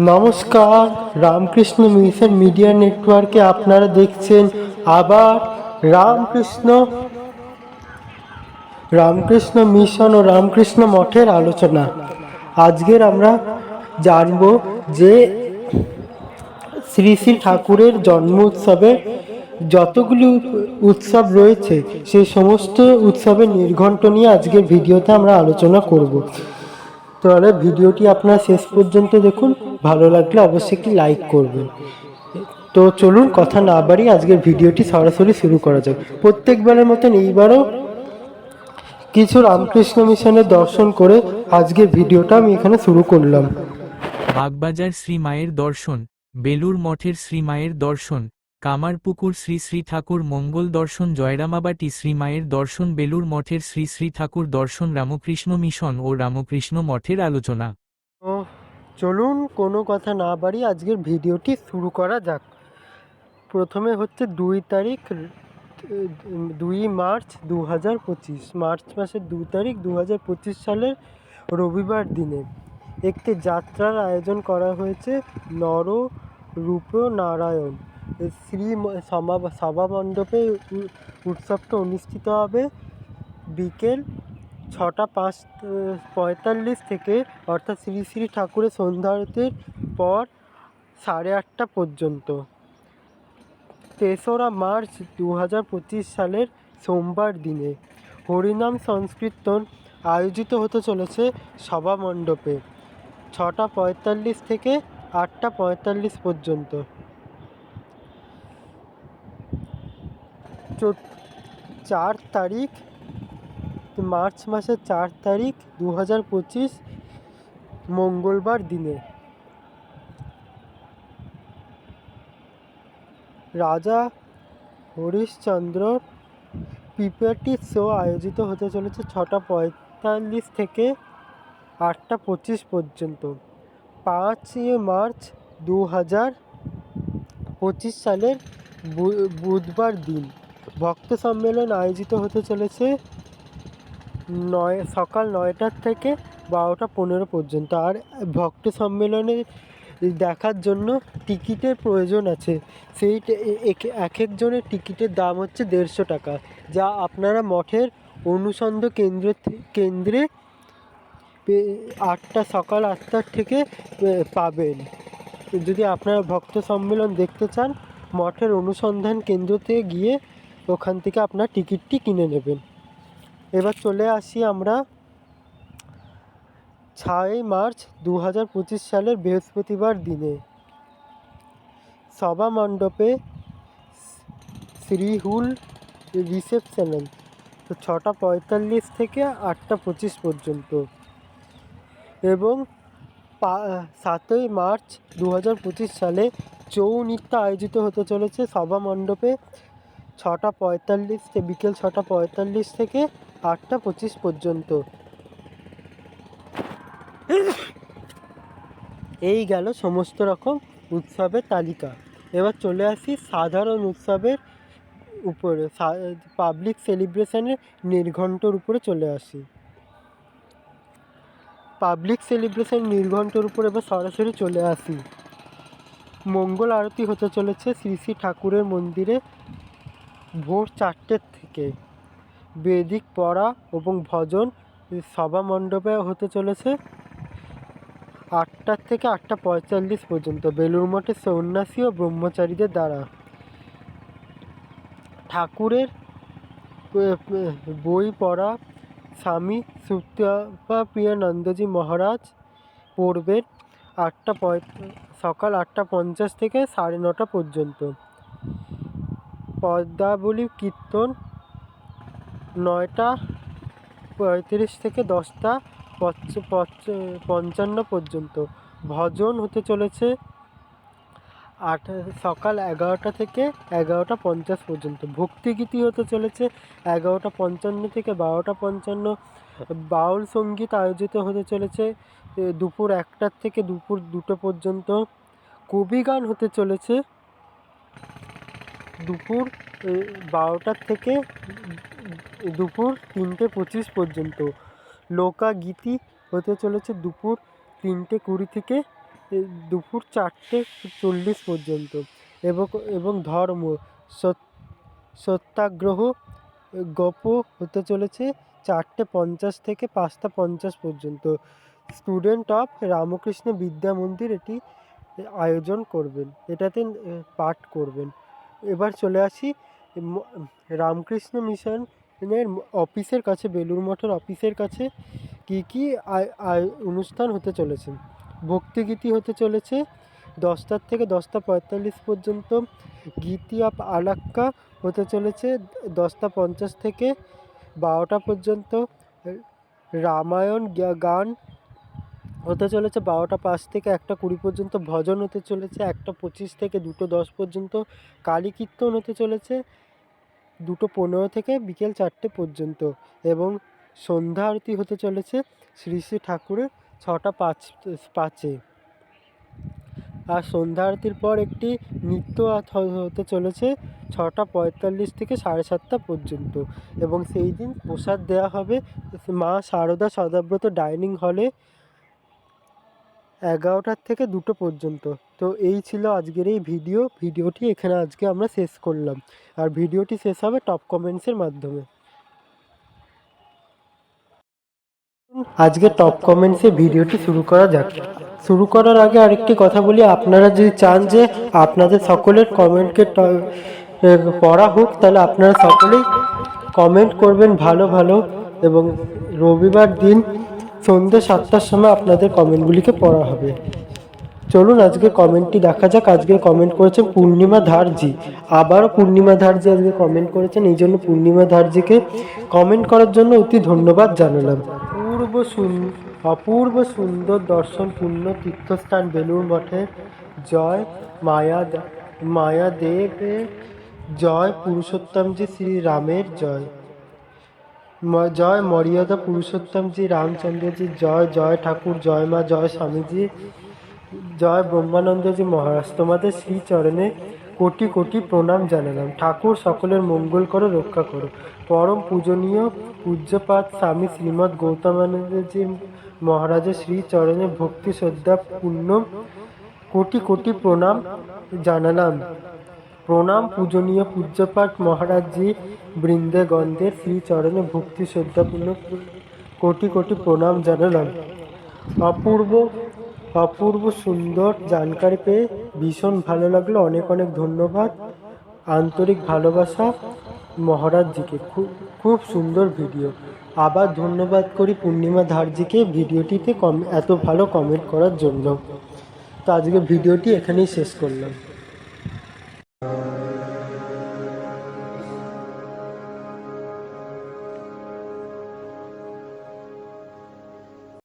নমস্কার, Ramakrishna mission media নেটওয়ার্কে আপনারা দেখছেন আবার রামকৃষ্ণ রামকৃষ্ণ মিশন ও রামকৃষ্ণ মঠের আলোচনা। আজকের আমরা জানব যে শ্রী শ্রী ঠাকুরের জন্ম উৎসবে যতগুলি উৎসব রয়েছে সেই সমস্ত উৎসবের নির্ঘণ্ট নিয়ে আজকের ভিডিওতে আমরা আলোচনা করব। তাহলে ভিডিওটি আপনারা শেষ পর্যন্ত দেখুন, ভালো লাগলে অবশ্যই একটি লাইক করবেন। তো চলুন কথা না বাড়িয়ে আজকের ভিডিওটি সরাসরি শুরু করা যাক। প্রত্যেকবারের মতন এইবারও কিছু রামকৃষ্ণ মিশনের দর্শন করে আজকের ভিডিওটা আমি এখানে শুরু করলাম। বাগবাজার শ্রী মায়ের দর্শন বেলুর মঠের শ্রী মায়ের দর্শন কামারপুকুর শ্রী শ্রী ঠাকুর মঙ্গল দর্শন জয়রামাবাটি শ্রী মায়ের দর্শন বেলুর মঠের শ্রী শ্রী ঠাকুর দর্শন রামকৃষ্ণ মিশন ও রামকৃষ্ণ মঠের আলোচনা। তো চলুন কোনো কথা না বাড়ি আজকের ভিডিওটি শুরু করা যাক। প্রথমে হচ্ছে দুই তারিখ, দুই মার্চ দু হাজার পঁচিশ। মার্চ মাসের দু তারিখ দু হাজার পঁচিশ সালের রবিবার দিনে একটি যাত্রার আয়োজন করা হয়েছে নর রূপ নারায়ণ শ্রী সভা সভা মণ্ডপে উৎসবটা অনুষ্ঠিত হবে বিকেল ছটা পাঁচ, পঁয়তাল্লিশ থেকে, অর্থাৎ শ্রী শ্রী ঠাকুরের সন্ধ্যা আরতির পর সাড়ে আটটা পর্যন্ত। তেসরা মার্চ দু হাজার পঁচিশ সালের সোমবার দিনে হরিনাম সংস্কীর্তন আয়োজিত হতে চলেছে সভা মণ্ডপে, ছটা পঁয়তাল্লিশ থেকে আটটা পঁয়তাল্লিশ পর্যন্ত। চার তারিখ মার্চ মাসের চার তারিখ দু হাজার পঁচিশ মঙ্গলবার দিনে। রাজা হরিশ্চন্দ্র পিপিটি শো আয়োজিত হতে চলেছে ছটা পঁয়তাল্লিশ থেকে আটটা পঁচিশ পর্যন্ত। পাঁচই মার্চ দু হাজার পঁচিশ সালের বুধবার দিন। ভক্ত সম্মেলন আয়োজিত হতে চলেছে নয়, সকাল নয়টার থেকে বারোটা পনেরো পর্যন্ত। আর ভক্ত সম্মেলনে দেখার জন্য টিকিটের প্রয়োজন আছে। সেই এক- এক একজনের টিকিটের দাম হচ্ছে দেড়শো টাকা, যা আপনারা মঠের অনুসন্ধান কেন্দ্র কেন্দ্রে আটটা, সকাল আটটার থেকে পাবেন। যদি আপনারা ভক্ত সম্মেলন দেখতে চান, মঠের অনুসন্ধান কেন্দ্রতে গিয়ে ওখান থেকে আপনার টিকিটটি কিনে নেবেন। এবার চলে আসি আমরা ছয়ই মার্চ দু হাজার পঁচিশ সালের বৃহস্পতিবার দিনে। সভা মণ্ডপে শ্রীহুল রিসেপশন তো ছটা পঁয়তাল্লিশ থেকে আটটা পঁচিশ পর্যন্ত এবং সাতই মার্চ দু হাজার পঁচিশ সালে চৌ নৃত্য আয়োজিত হতে চলেছে সভা মণ্ডপে। ছটা পঁয়তাল্লিশ থেকে বিকেল ছটা পঁয়তাল্লিশ থেকে আটটা পঁচিশ পর্যন্ত। এই গেল সমস্ত রকম উৎসবের তালিকা। এবার চলে আসি সাধারণ উৎসবের উপরে পাবলিক সেলিব্রেশনের নির্ঘণ্টর উপরে চলে আসি। পাবলিক সেলিব্রেশন নির্ঘণ্টর উপরে এবার সরাসরি চলে আসি। মঙ্গল আরতি হতে চলেছে শ্রী শ্রী ঠাকুরের মন্দিরে। ভোর চারটের থেকে। বেদিক পড়া এবং ভজন সভা মণ্ডপে হতে চলেছে। আটটার থেকে আটটা পঁয়তাল্লিশ পর্যন্ত বেলুর মঠের সন্ন্যাসী ও ব্রহ্মচারীদের দ্বারা। ঠাকুরের বই পড়া স্বামী সুপ্তা প্রিয়ানন্দজি মহারাজ পড়বেন আটটা পঁয়, সকাল আটটা পঞ্চাশ থেকে সাড়ে নটা পর্যন্ত। পদ্মাবলী কীর্তন নয়টা পঁয়ত্রিশ থেকে দশটা পঞ্চ- পঞ্চ- পঞ্চান্ন পর্যন্ত। ভজন হতে চলেছে আট সকাল এগারোটা থেকে এগারোটা পঞ্চাশ পর্যন্ত। ভক্তিগীতি হতে চলেছে এগারোটা পঞ্চান্ন থেকে বারোটা পঞ্চান্ন। বাউল সংগীত আয়োজিত হতে চলেছে দুপুর একটার থেকে দুপুর দুটো পর্যন্ত। কবি গান হতে চলেছে দুপুর বারোটার থেকে দুপুর তিনটে পঁচিশ পর্যন্ত। লোকাগীতি হতে চলেছে দুপুর তিনটে কুড়ি থেকে দুপুর চারটে চল্লিশ পর্যন্ত। এবং এবং ধর্ম, সত- সত্যাগ্রহ গপ হতে চলেছে চারটে পঞ্চাশ থেকে পাঁচটা পঞ্চাশ পর্যন্ত। স্টুডেন্ট অফ রামকৃষ্ণ বিদ্যা মন্দির এটি আয়োজন করবেন। এটাতে পাঠ করবেন। এবার চলে আসি রামকৃষ্ণ মিশনের অফিসের কাছে বেলুর মঠের অফিসের কাছে কি কি অনুষ্ঠান হতে চলেছে। ভক্তিগীতি হতে চলেছে, দশটার থেকে দশটা পঁয়তাল্লিশ পর্যন্ত গীতি অফ আলাক্কা হতে চলেছে, দশটা পঞ্চাশ থেকে বারোটা পর্যন্ত রামায়ণ গান হতে চলেছে বারোটা পাঁচ থেকে একটা কুড়ি পর্যন্ত, ভজন হতে চলেছে একটা পঁচিশ থেকে দুটো দশ পর্যন্ত, কালী কীর্তন হতে চলেছে দুটো পনেরো থেকে বিকেল চারটে পর্যন্ত এবং সন্ধ্যা আরতি হতে চলেছে শ্রী শ্রী ঠাকুরের ছটা পাঁচ, পাঁচে। আর সন্ধ্যা আরতির পর একটি নৃত্য হতে চলেছে ছটা পঁয়তাল্লিশ থেকে সাড়ে সাতটা পর্যন্ত এবং সেই দিন প্রসাদ দেওয়া হবে মা সারদা সদাব্রত ডাইনিং হলে এগারোটার থেকে দুটো পর্যন্ত। তো এই ছিল আজকের এই ভিডিও। ভিডিওটি এখানে আজকে আমরা শেষ করলাম। আর ভিডিওটি শেষ হবে টপ কমেন্টসের মাধ্যমে। আজকে টপ কমেন্টসে ভিডিওটি শুরু করা যাক। শুরু করার আগে আরেকটি কথা বলি। আপনারা যদি চান যে আপনাদের সকলের কমেন্টকে পড়া হোক, তাহলে আপনারা সকলেই কমেন্ট করবেন ভালো ভালো। এবং রবিবার দিন সন্ধ্যে সাতটার সময় আপনাদের কমেন্টগুলিকে পড়া হবে। চলুন আজকে কমেন্টটি দেখা যাক। আজকে কমেন্ট করেছেন পূর্ণিমা ধারজি। আবারও পূর্ণিমা ধারজি আজকে কমেন্ট করেছেন। এই জন্য পূর্ণিমা ধারজিকে কমেন্ট করার জন্য অতি ধন্যবাদ জানালাম। পূর্ব অপূর্ব সুন্দর দর্শন, পূর্ণ তীর্থস্থান বেলুর মঠে। জয় মায়া দা- মায়া দেবের জয় পুরুষোত্তমজি শ্রী রামের জয়। জয় মর্যাদা পুরুষোত্তমজি রামচন্দ্রজি জয় জয় ঠাকুর, জয় মা, জয় স্বামীজি, জয় ব্রহ্মানন্দজি মহারাজ। তোমাদের শ্রী চরণে কোটি কোটি প্রণাম জানালাম। ঠাকুর সকলের মঙ্গল করো, রক্ষা করো। পরম পূজনীয় পূজ্যপাত স্বামী শ্রীমৎ গৌতমানন্দজি মহারাজের শ্রী চরণে ভক্তি শ্রদ্ধা পূর্ণ কোটি কোটি প্রণাম জানালাম। প্রণাম পূজনীয় পূজ্যপাঠ মহারাজজি বৃন্দেগণদের শ্রী চরণে ভক্তি শ্রদ্ধাপূর্ণ কোটি কোটি প্রণাম জানালাম। অপূর্ব অপূর্ব সুন্দর জানকারি পেয়ে ভীষণ ভালো লাগল। অনেক অনেক ধন্যবাদ। আন্তরিক ভালোবাসা মহারাজজিকে। খুব খুব সুন্দর ভিডিও। আবার ধন্যবাদ করি পূর্ণিমা ধারজিকে ভিডিওটিতে কম, এত ভালো কমেন্ট করার জন্য। তো আজকে ভিডিওটি এখানেই শেষ করলাম।